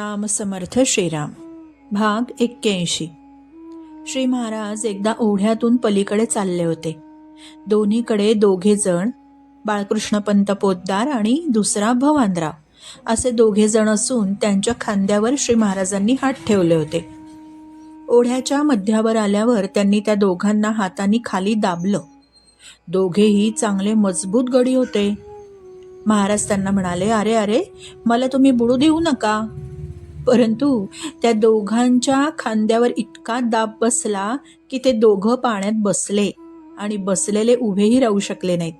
नाम समर्थ श्रीराम. भाग एक्क्याऐंशी. श्री महाराज एकदा ओढ्यातून पलीकडे चालले होते. दोन्हीकडे दोघे जण बाळकृष्णपंत पोद्दार आणि दुसरा भवानराव असे दोघे जण असून त्यांच्या खांद्यावर श्री महाराजांनी हात ठेवले होते. ओढ्याच्या मध्यावर आल्यावर त्यांनी त्या दोघांना हाताने खाली दाबलं. दोघेही चांगले मजबूत गडी होते. महाराज त्यांना म्हणाले अरे अरे मला तुम्ही बुडू देऊ नका. परंतु त्या दोघांच्या खांद्यावर इतका दाब बसला की ते दोघं पाण्यात बसले आणि बसलेले उभेही राहू शकले नाहीत.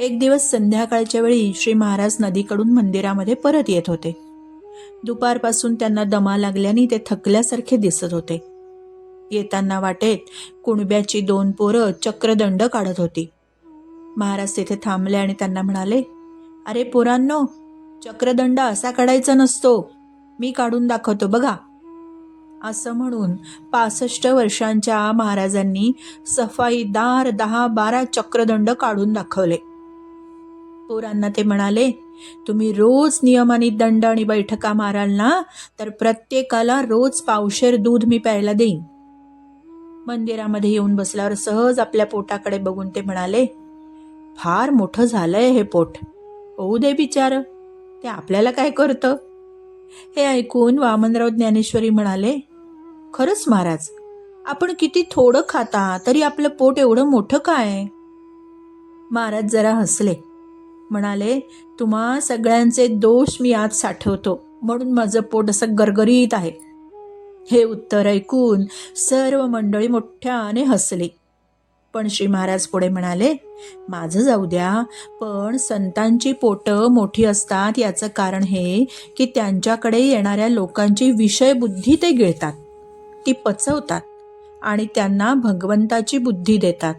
एक दिवस संध्याकाळच्या वेळी श्री महाराज नदीकडून मंदिरामध्ये परत येत होते. दुपारपासून त्यांना दमा लागल्याने ते थकल्यासारखे दिसत होते. येताना वाटेत कुणब्याची दोन पोरं चक्रदंड काढत होती. महाराज तिथे थांबले आणि त्यांना म्हणाले अरे पोरांनो चक्रदंड असा काढायचा नसतो. मी काढून दाखवतो. बघा. असं म्हणून पासष्ट वर्षांच्या महाराजांनी सफाईदार दहा बारा चक्रदंड काढून दाखवले. पोरांना ते म्हणाले तुम्ही रोज नियमाने दंड आणि बैठका माराल ना तर प्रत्येकाला रोज पावशेर दूध मी प्यायला देईन. मंदिरामध्ये येऊन बसल्यावर सहज आपल्या पोटाकडे बघून ते म्हणाले फार मोठं झालंय हे पोट. होऊ दे बिचार. ते आपल्याला काय करतं? हे ऐकून वामनराव ज्ञानेश्वरी म्हणाले खरंच महाराज आपण किती थोडं खाता तरी आपलं पोट एवढं मोठं काय? महाराज जरा हसले. म्हणाले तुम्हा सगळ्यांचे दोष मी आज साठवतो म्हणून माझं पोट असं गरगरीत आहे. हे उत्तर ऐकून सर्व मंडळी मोठ्याने हसली. पण श्री महाराज पुढे म्हणाले माझं जाऊ द्या पण संतांची पोटं मोठी असतात याचं कारण हे की त्यांच्याकडे येणाऱ्या लोकांची विषयबुद्धी ते गिळतात. ती पचवतात आणि त्यांना भगवंताची बुद्धी देतात.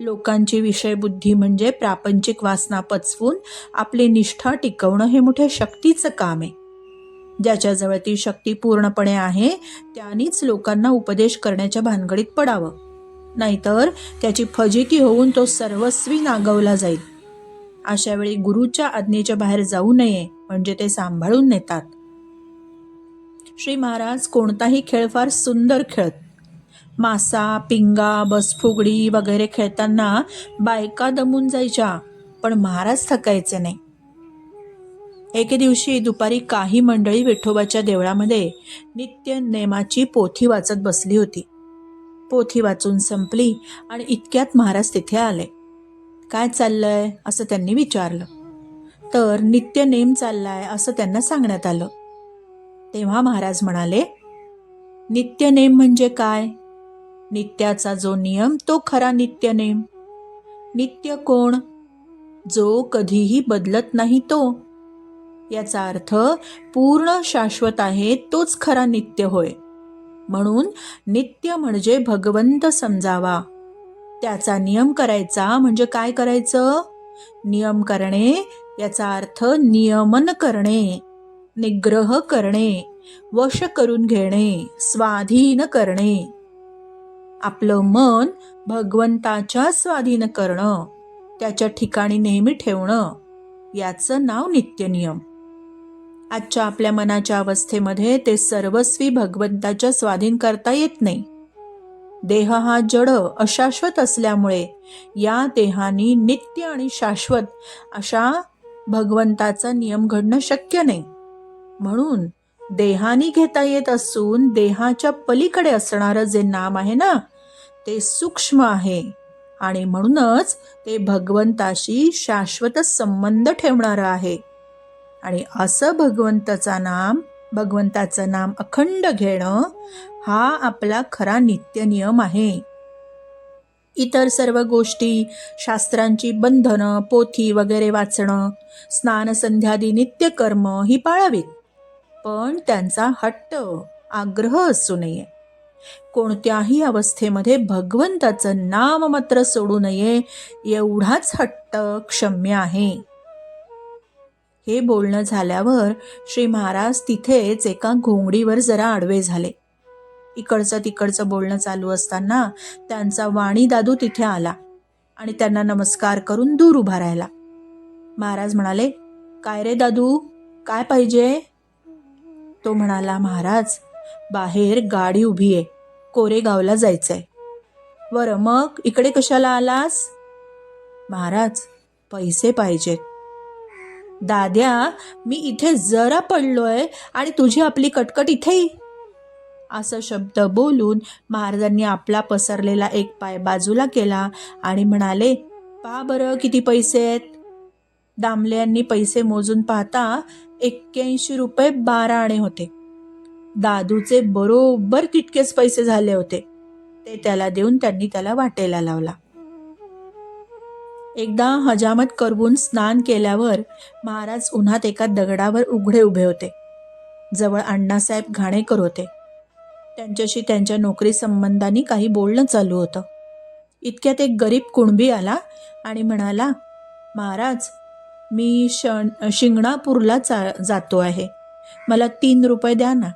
लोकांची विषयबुद्धी म्हणजे प्रापंचिक वासना पचवून आपली निष्ठा टिकवणं हे मोठ्या शक्तीचं काम आहे. ज्याच्याजवळ ती शक्ती पूर्णपणे आहे त्यानीच लोकांना उपदेश करण्याच्या भानगडीत पडावं. नाहीतर त्याची फजिती होऊन तो सर्वस्वी नागवला जाईल. अशा वेळी गुरुच्या आज्ञेच्या बाहेर जाऊ नये म्हणजे ते सांभाळून नेतात. श्री महाराज कोणताही खेळ फार सुंदर खेळत. मासा पिंगा बसफुगडी वगैरे खेळताना बायका दमून जायच्या पण महाराज थकायचे नाही. एके दिवशी दुपारी काही मंडळी विठोबाच्या देवळामध्ये नित्य नेमाची पोथी वाचत बसली होती. पोथी वाचून संपली आणि इतक्यात महाराज तिथे आले. काय चाललंय? असं त्यांनी विचारलं. तर नित्य नेम चाललाय असं त्यांना सांगण्यात आलं. तेव्हा महाराज म्हणाले नित्य नेम म्हणजे काय? नित्याचा जो नियम तो खरा नित्य नेम. नित्य कोण? जो कधीही बदलत नाही तो. याचा अर्थ पूर्ण शाश्वत आहे तोच खरा नित्य होय. म्हणून नित्य म्हणजे भगवंत समजावा. त्याचा नियम करायचा म्हणजे काय करायचं? नियम करणे याचा अर्थ नियमन करणे निग्रह करणे वश करून घेणे स्वाधीन करणे. आपलं मन भगवंताच्या स्वाधीन करणं त्याच्या ठिकाणी नेहमी ठेवणं याचं नाव नित्यनियम. आजच्या आपल्या मनाच्या अवस्थेमध्ये ते सर्वस्वी भगवंताच्या स्वाधीन करता येत नाही. देह हा जड अशाश्वत असल्यामुळे या देहानी नित्य आणि शाश्वत अशा भगवंताचा नियम घडणं शक्य नाही. म्हणून देहानी घेता येत असून देहाच्या पलीकडे असणारं जे नाम आहे ना ते सूक्ष्म आहे आणि म्हणूनच ते भगवंताशी शाश्वत संबंध ठेवणारं आहे. आणि असं भगवंताचा नाम भगवंताचं नाम अखंड घेणं हा आपला खरा नित्य नियम आहे. इतर सर्व गोष्टी शास्त्रांची बंधनं पोथी वगैरे वाचणं स्नानसंध्यादी नित्यकर्म ही पाळावीत. पण त्यांचा हट्ट आग्रह असू नये. कोणत्याही अवस्थेमध्ये भगवंताचं नाम मात्र सोडू नये एवढाच हट्ट क्षम्य आहे. हे बोलणं झाल्यावर श्री महाराज तिथेच एका घोंगडीवर जरा आडवे झाले. इकडचं तिकडचं बोलणं चालू असताना त्यांचा वाणी दादू तिथे आला आणि त्यांना नमस्कार करून दूर उभा राहिला. महाराज म्हणाले काय रे दादू? काय पाहिजे? तो म्हणाला महाराज बाहेर गाडी उभी आहे. कोरेगावला जायचंय. बरं मग इकडे कशाला आलास? महाराज पैसे पाहिजेत. दाद्या मी इथे जरा पडलोय आणि तुझी आपली कटकट इथेही. असं शब्द बोलून महाराजांनी आपला पसरलेला एक पाय बाजूला केला आणि म्हणाले पा बरं किती पैसे आहेत? दामले यांनी पैसे मोजून पाहता एक्क्याऐंशी रुपये बारा आणे होते. दादूचे बरोबर तितकेच पैसे झाले होते. ते त्याला देऊन त्यांनी त्याला वाटेला लावला. एकदा हजामत करवून स्नान केल्यावर महाराज उन्हात एका दगडावर उघडे उभे होते. जवळ अण्णासाहेब घाणेकर होते. त्यांच्याशी त्यांच्या नोकरी संबंधाने काही बोलणं चालू होतं. इतक्यात एक गरीब कुणबी आला आणि म्हणाला महाराज मी शण शिंगणापूरला चा जातो आहे. मला तीन रुपये द्या ना.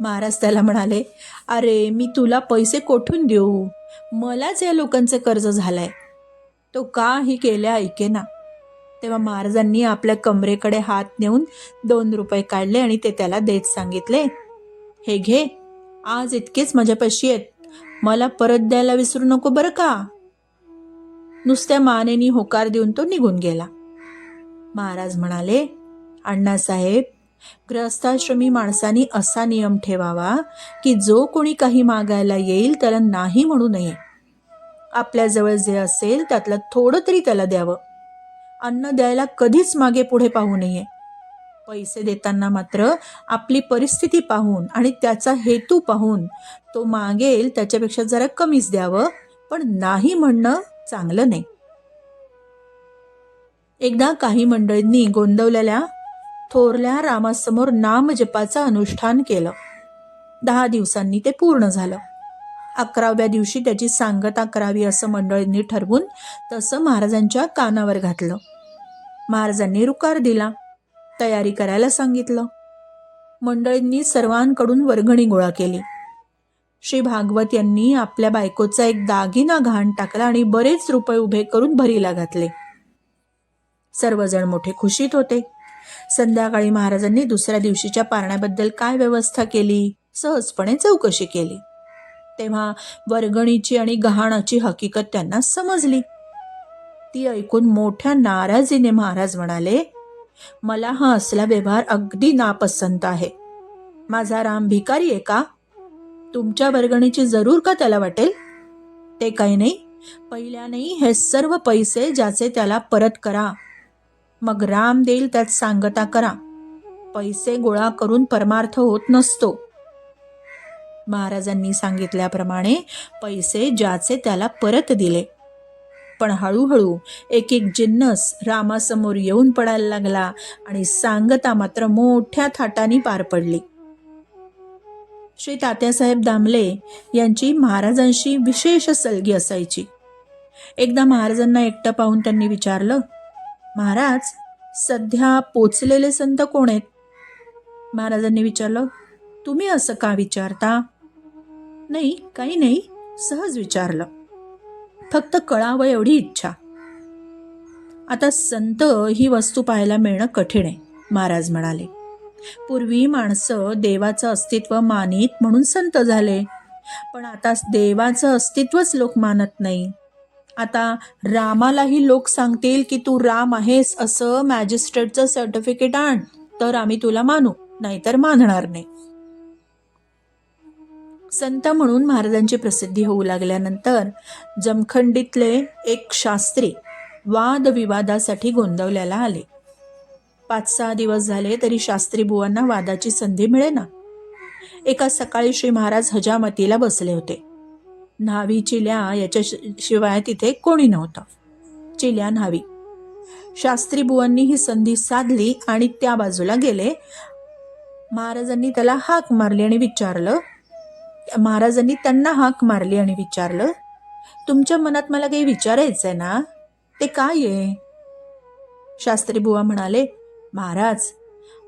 महाराज त्याला म्हणाले अरे मी तुला पैसे कोठून देऊ? मलाच या लोकांचं कर्ज झालं आहे तो काही केल्या ऐके ना. तेव्हा महाराजांनी आपल्या कमरेकडे हात नेऊन दोन रुपये काढले आणि ते त्याला देत सांगितले हे घे आज इतकेच माझ्यापाशी आहेत. मला परत द्यायला विसरू नको बरं का? नुसत्या मानेनी होकार देऊन तो निघून गेला. महाराज म्हणाले अण्णासाहेब ग्रहस्थाश्रमी माणसानी असा नियम ठेवावा की जो कोणी काही मागायला येईल त्याला नाही म्हणू नये. आपल्याजवळ जे असेल त्यातलं थोडं तरी त्याला द्यावं. अन्न द्यायला कधीच मागे पुढे पाहू नये. पैसे देताना मात्र आपली परिस्थिती पाहून आणि त्याचा हेतू पाहून तो मागेल त्याच्यापेक्षा जरा कमीच द्यावं पण नाही म्हणणं चांगलं नाही. एकदा काही मंडळींनी गोंदवलेल्या थोरल्या रामासमोर नामजपाचं अनुष्ठान केलं. दहा दिवसांनी ते पूर्ण झालं. अकराव्या दिवशी त्याची सांगता करावी असं मंडळींनी ठरवून तसं महाराजांच्या कानावर घातलं. महाराजांनी रुकार दिला तयारी करायला सांगितलं. मंडळींनी सर्वांकडून वर्गणी गोळा केली. श्री भागवत यांनी आपल्या बायकोचा एक दागिना घाण टाकला आणि बरेच रुपये उभे करून भरीला घातले. सर्वजण मोठे खुशीत होते. संध्याकाळी महाराजांनी दुसऱ्या दिवशीच्या पारण्याबद्दल काय व्यवस्था केली? सहजपणे चौकशी केली. तेव्हा वर्गणीची आणि गहाणाची हकीकत त्यांना समजली. ती ऐकून मोठ्या नाराजीने महाराज म्हणाले मला हा असला व्यवहार अगदी नापसंत आहे. माझा राम भिकारी आहे का? तुमच्या वर्गणीची जरूर का त्याला वाटेल? ते काही नाही. पहिल्याने हे सर्व पैसे ज्याचे त्याला परत करा. मग राम देईल त्यात सांगता करा. पैसे गोळा करून परमार्थ होत नसतो. महाराजांनी सांगितल्याप्रमाणे पैसे ज्याचे त्याला परत दिले. पण हळूहळू एक एक जिन्नस रामासमोर येऊन पडायला लागला आणि सांगता मात्र मोठ्या थाटाने पार पडली. श्री तात्यासाहेब दामले यांची महाराजांशी विशेष सलगी असायची. एकदा महाराजांना एकटं पाहून त्यांनी विचारलं महाराज सध्या पोचलेले संत कोण आहेत? महाराजांनी विचारलं तुम्ही असं का विचारता? नाही काही नाही. सहज विचारलं. फक्त कळावं एवढी इच्छा. आता संत ही वस्तू पाहायला मिळणं कठीण आहे महाराज म्हणाले. पूर्वी माणसं देवाचं अस्तित्व मानित म्हणून संत झाले. पण आता देवाचं अस्तित्वच लोक मानत नाही. आता रामालाही लोक सांगतील की तू राम आहेस असं मॅजिस्ट्रेटचं सर्टिफिकेट आण तर आम्ही तुला मानू नाहीतर मानणार नाही. संत म्हणून महाराजांची प्रसिद्धी होऊ लागल्यानंतर जमखंडीतले एक शास्त्री वादविवादासाठी गोंदवल्याला आले. पाच सहा दिवस झाले तरी शास्त्री बुवांना वादाची संधी मिळेना. एका सकाळी श्री महाराज हजामतीला बसले होते. न्हावी चिल्या याच्या शिवाय तिथे कोणी नव्हतं. चिल्या न्हावी. शास्त्री बुवांनी ही संधी साधली आणि त्या बाजूला गेले. महाराजांनी त्याला हाक मारली आणि विचारलं महाराजांनी त्यांना हाक मारली आणि विचारलं तुमच्या मनात मला काही विचारायचं आहे ना? ते काय आहे? शास्त्री बुवा म्हणाले महाराज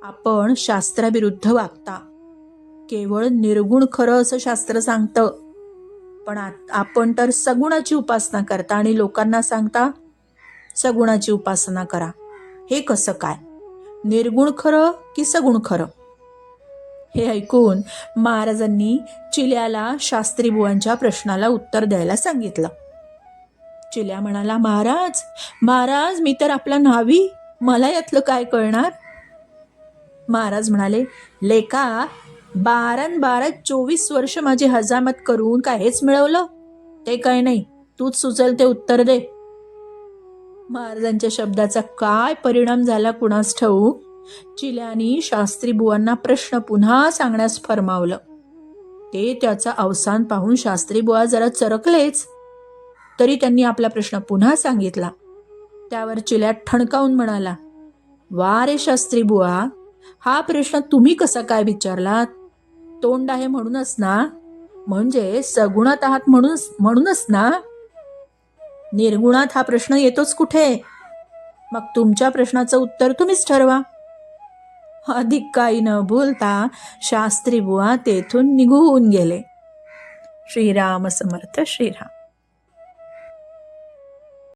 आपण शास्त्राविरुद्ध वागता. केवळ निर्गुण खरं असं शास्त्र सांगतं. पण आपण तर सगुणाची उपासना करता आणि लोकांना सांगता सगुणाची उपासना करा. हे कसं काय? निर्गुण खरं की सगुण खरं? हे ऐकून महाराजांनी चिल्याला शास्त्रीबुवांच्या प्रश्नाला उत्तर द्यायला सांगितलं. चिल्या म्हणाला महाराज महाराज मी तर आपला न्हावी. मला यातलं काय कळणार? महाराज म्हणाले लेका बारान बारा चोवीस वर्ष माझी हजामत करून काय हेच मिळवलं. ते काय नाही. तूच सुचल ते उत्तर दे. महाराजांच्या शब्दाचा काय परिणाम झाला कुणास ठाऊ चिल्यानी शास्त्रीबुवांना प्रश्न पुन्हा सांगण्यास फरमावलं. ते त्याचा अवसान पाहून शास्त्री बुवा जरा चरकलेच. तरी त्यांनी आपला प्रश्न पुन्हा सांगितला. त्यावर चिल्या ठणकावून म्हणाला वा रे शास्त्रीबुवा हा प्रश्न तुम्ही कसा काय विचारलात? तोंड आहे म्हणूनच ना? म्हणजे सगुणात आहात म्हणून म्हणूनच ना? निर्गुणात हा प्रश्न येतोच कुठे? मग तुमच्या प्रश्नाचं उत्तर तुम्हीच ठरवा. अधिक काही न बोलता शास्त्री बुवा तेथून निघून गेले. श्रीराम समर्थ श्रीराम.